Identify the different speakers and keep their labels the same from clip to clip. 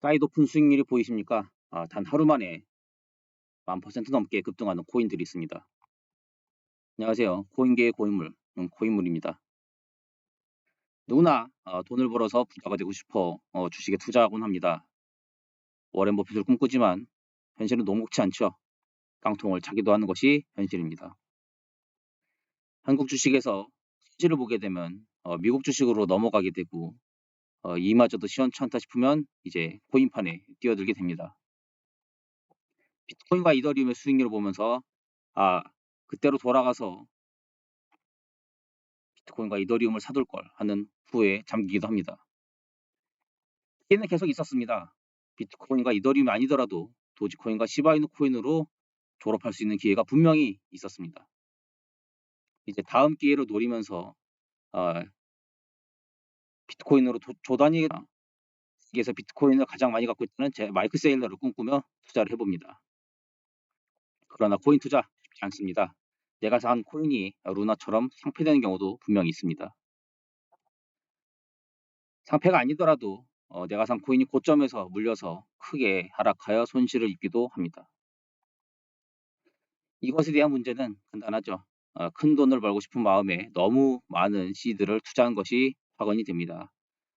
Speaker 1: 사이 높은 수익률이 보이십니까? 아, 단 하루 만에 만 퍼센트 넘게 급등하는 코인들이 있습니다. 안녕하세요. 코인계의 고인물, 음, 코인물입니다. 누구나 어, 돈을 벌어서 부자가 되고 싶어 어, 주식에 투자하곤 합니다. 워렌 버핏을 꿈꾸지만 현실은 녹록치 않죠. 깡통을 차기도 하는 것이 현실입니다. 한국 주식에서 수지를 보게 되면 어, 미국 주식으로 넘어가게 되고 어, 이마저도 시원찮다 싶으면 이제 코인판에 뛰어들게 됩니다. 비트코인과 이더리움의 수익률을 보면서 아 그때로 돌아가서 비트코인과 이더리움을 사둘 걸 하는 후에 잠기기도 합니다. 기회는 계속 있었습니다. 비트코인과 이더리움이 아니더라도 도지코인과 시바이누 코인으로 졸업할 수 있는 기회가 분명히 있었습니다. 이제 다음 기회를 노리면서 어, 비트코인으로 조, 조단위 세계에서 비트코인을 가장 많이 갖고 있다는 제 마이크 세일러를 꿈꾸며 투자를 해봅니다. 그러나 코인 투자 쉽지 않습니다. 내가 산 코인이 루나처럼 상폐되는 경우도 분명히 있습니다. 상폐가 아니더라도 어, 내가 산 코인이 고점에서 물려서 크게 하락하여 손실을 입기도 합니다. 이것에 대한 문제는 간단하죠. 어, 큰 돈을 벌고 싶은 마음에 너무 많은 시드를 투자한 것이 확언이 됩니다.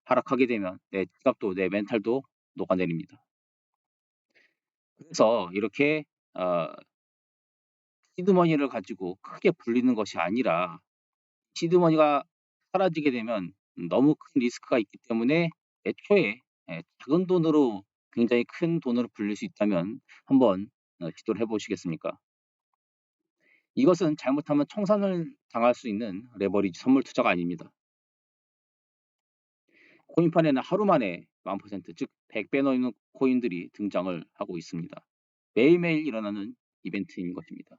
Speaker 1: 하락하게 되면 내 지갑도 내 멘탈도 녹아내립니다. 그래서 이렇게 어, 시드머니를 가지고 크게 불리는 것이 아니라 시드머니가 사라지게 되면 너무 큰 리스크가 있기 때문에 애초에 예, 작은 돈으로 굉장히 큰 돈으로 불릴 수 있다면 한번 어, 시도를 해보시겠습니까? 이것은 잘못하면 청산을 당할 수 있는 레버리지 선물 투자가 아닙니다. 코인판에는 하루 만에 만 퍼센트, 즉 100배 넘는 코인들이 등장을 하고 있습니다. 매일매일 일어나는 이벤트인 것입니다.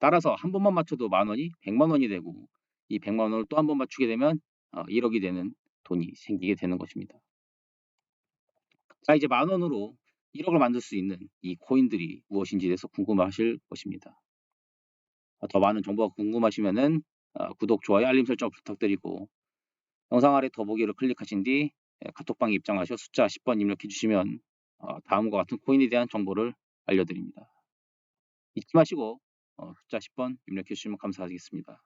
Speaker 1: 따라서 한 번만 맞춰도 만 원이 100만 원이 되고 이 100만 원을 또 한 번 맞추게 되면 1억이 어, 되는 돈이 생기게 되는 것입니다. 자 이제 만 원으로 1억을 만들 수 있는 이 코인들이 무엇인지에 대해서 궁금하실 것입니다. 어, 더 많은 정보가 궁금하시면은 어, 구독, 좋아요, 알림 설정 부탁드리고 영상 아래 더보기를 클릭하신 뒤 예, 카톡방에 입장하셔 숫자 10번 입력해 주시면 다음과 같은 코인에 대한 정보를 알려드립니다. 잊지 마시고 숫자 10번 입력해 주시면 감사하겠습니다.